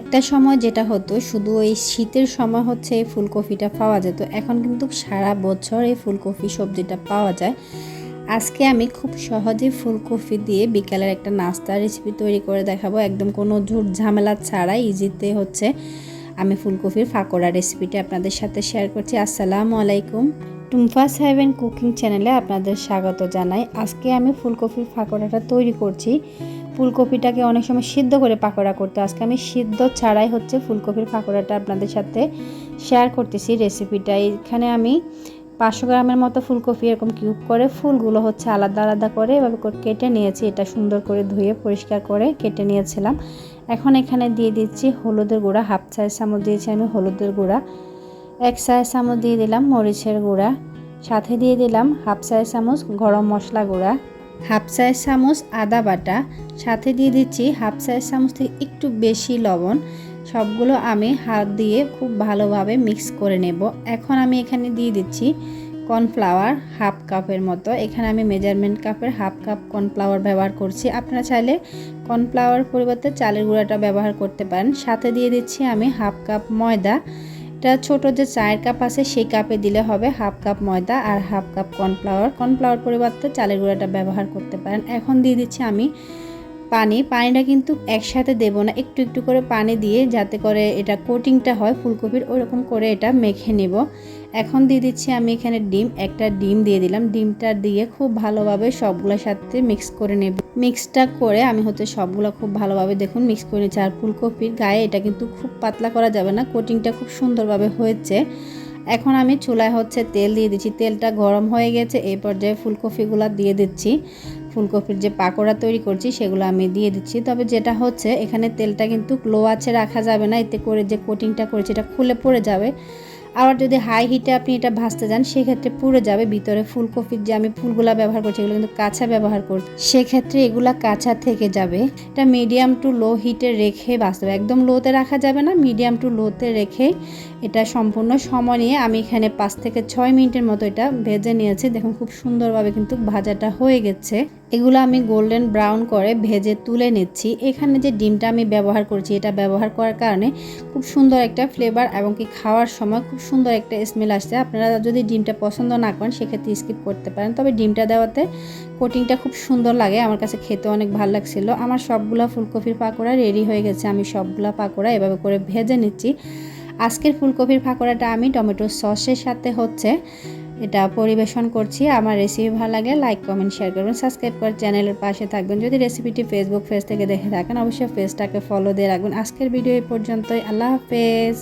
একটা সময় যেটা হতো, শুধু ওই শীতের সময় হচ্ছে এই ফুলকপিটা পাওয়া যেত। এখন কিন্তু সারা বছর এই ফুলকপি সবজিটা পাওয়া যায়। আজকে আমি খুব সহজে ফুলকপি দিয়ে বিকালের একটা নাস্তা রেসিপি তৈরি করে দেখাবো। একদম কোনো ঝুট ঝামেলা ছাড়াই ইজিতে হচ্ছে আমি ফুলকপির ফাকোড়া রেসিপিটা আপনাদের সাথে শেয়ার করছি। আসসালামু আলাইকুম। টুম্পা সাহেবেন কুকিং চ্যানেলে আপনাদের স্বাগত জানাই। আজকে আমি ফুলকপির ফাকোড়াটা তৈরি করছি। ফুলকপিটাকে অনেক সময় সিদ্ধ করে পাকোড়া করতে আজকে আমি সিদ্ধ ছাড়াই হচ্ছে ফুলকপির পাকোড়াটা আপনাদের সাথে শেয়ার করতেছি রেসিপিটা এখানে আমি পাঁচশো গ্রামের মতো ফুলকপি এরকম কিউব করে ফুলগুলো হচ্ছে আলাদা আলাদা করে এভাবে কেটে নিয়েছি। এটা সুন্দর করে ধুয়ে পরিষ্কার করে কেটে নিয়েছিলাম। এখন এখানে দিয়ে দিচ্ছি হলুদের গুঁড়া, হাফ চায়ের চামচ দিয়েছি আমি হলুদের গুঁড়া। এক চায়ের চামচ দিয়ে দিলাম মরিচের গুঁড়া, সাথে দিয়ে দিলাম হাফ চায়ের চামচ গরম মশলা গুঁড়া, হাফ চায়ের চামচ আদা বাটা, সাথে দিয়ে দিচ্ছি হাফ চায়ের চামচ থেকে একটু বেশি লবণ। সবগুলো আমি হাত দিয়ে খুব ভালোভাবে মিক্স করে নেব। এখন আমি এখানে দিয়ে দিচ্ছি কর্নফ্লাওয়ার হাফ কাপের মতো। এখানে আমি মেজারমেন্ট কাপের হাফ কাপ কর্নফ্লাওয়ার ব্যবহার করছি। আপনারা চাইলে কর্নফ্লাওয়ার পরিবর্তে চালের গুঁড়াটা ব্যবহার করতে পারেন। সাথে দিয়ে দিচ্ছি আমি হাফ কাপ ময়দা। এটা ছোট যে চায়ের কাপ আছে, সেই কাপে দিলে হবে হাফ কাপ ময়দা আর হাফ কাপ কর্নফ্লাওয়ার। কর্নফ্লাওয়ার পরিবর্তে চালের গুঁড়াটা ব্যবহার করতে পারেন। এখন দিয়ে দিচ্ছি আমি পানি, পানিটা কিন্তু একসাথে দেব না। একটু একটু করে পানি দিয়ে যাতে করে এটা কোটিংটা হয়, ফুলকপির ওরকম করে এটা মেখে নেব। এখন দিয়ে দিচ্ছি আমি এখানে ডিম, একটা ডিম দিয়ে দিলাম। ডিমটা দিয়ে খুব ভালোভাবে সবগুলোর সাথে মিক্স করে নেব। মিক্সটা করে আমি হচ্ছে সবগুলো খুব ভালোভাবে দেখুন মিক্স করে নিচ্ছি। আর ফুলকপির গায়ে এটা কিন্তু খুব পাতলা করা যাবে না কোটিংটা খুব সুন্দরভাবে হয়েছে। এখন আমি চুলায় হচ্ছে তেল দিয়ে দিচ্ছি। তেলটা গরম হয়ে গেছে, এই পর্যায়ে ফুলকপিগুলো দিয়ে দিচ্ছি। ফুলকপির যে পাকোড়া তৈরি করছি, সেগুলো আমি দিয়ে দিচ্ছি। তবে যেটা হচ্ছে, এখানে তেলটা কিন্তু লো আছে রাখা যাবে না। এতে করে যে কোটিংটা করেছি, এটা খুলে পড়ে যাবে। আবার যদি হাই হিটে আপনি এটা ভাজতে যান, সেক্ষেত্রে পুড়ে যাবে। ভিতরে ফুলকপির যে আমি ফুলগুলা ব্যবহার করছি, এগুলো কিন্তু কাঁচা ব্যবহার করছি। সেক্ষেত্রে এগুলা কাঁচা থেকে যাবে। এটা মিডিয়াম টু লো হিটে রেখে ভাজতে হবে। একদম লোতে রাখা যাবে না মিডিয়াম টু লোতে রেখে এটা সম্পূর্ণ সময় নিয়ে আমি এখানে পাঁচ থেকে ছয় মিনিটের মতো এটা ভেজে নিয়েছি। দেখুন, খুব সুন্দরভাবে কিন্তু ভাজাটা হয়ে গেছে। এগুলো আমি গোল্ডেন ব্রাউন করে ভেজে তুলে নিচ্ছি। এখানে যে ডিমটা আমি ব্যবহার করছি, এটা ব্যবহার করার কারণে খুব সুন্দর একটা ফ্লেভার এবং কি খাওয়ার সময় খুব সুন্দর একটা স্মেল আসছে। আপনারা যদি ডিমটা পছন্দ না করেন, সেক্ষেত্রে স্কিপ করতে পারেন। তবে ডিমটা দেওয়াতে কোটিংটা খুব সুন্দর লাগে। আমার কাছে খেতে অনেক ভালো লাগছিল। আমার সবগুলা ফুলকপির পাকোড়া রেডি হয়ে গেছে। আমি সবগুলো পাকোড়া এভাবে করে ভেজে নিচ্ছি। আজকের ফুলকপির পাকোড়াটা আমি টমেটো সসের সাথে হচ্ছে এটা পরিবেশন করছি। আমার রেসিপি ভালো লাগে লাইক কমেন্ট শেয়ার করবেন। সাবস্ক্রাইব করে চ্যানেলের পাশে থাকবেন। যদি রেসিপিটি ফেসবুক পেজ থেকে দেখে থাকেন, অবশ্যই পেজটাকে ফলো দিয়ে রাখবেন। আজকের ভিডিও এই পর্যন্তই। আল্লাহ হাফেজ।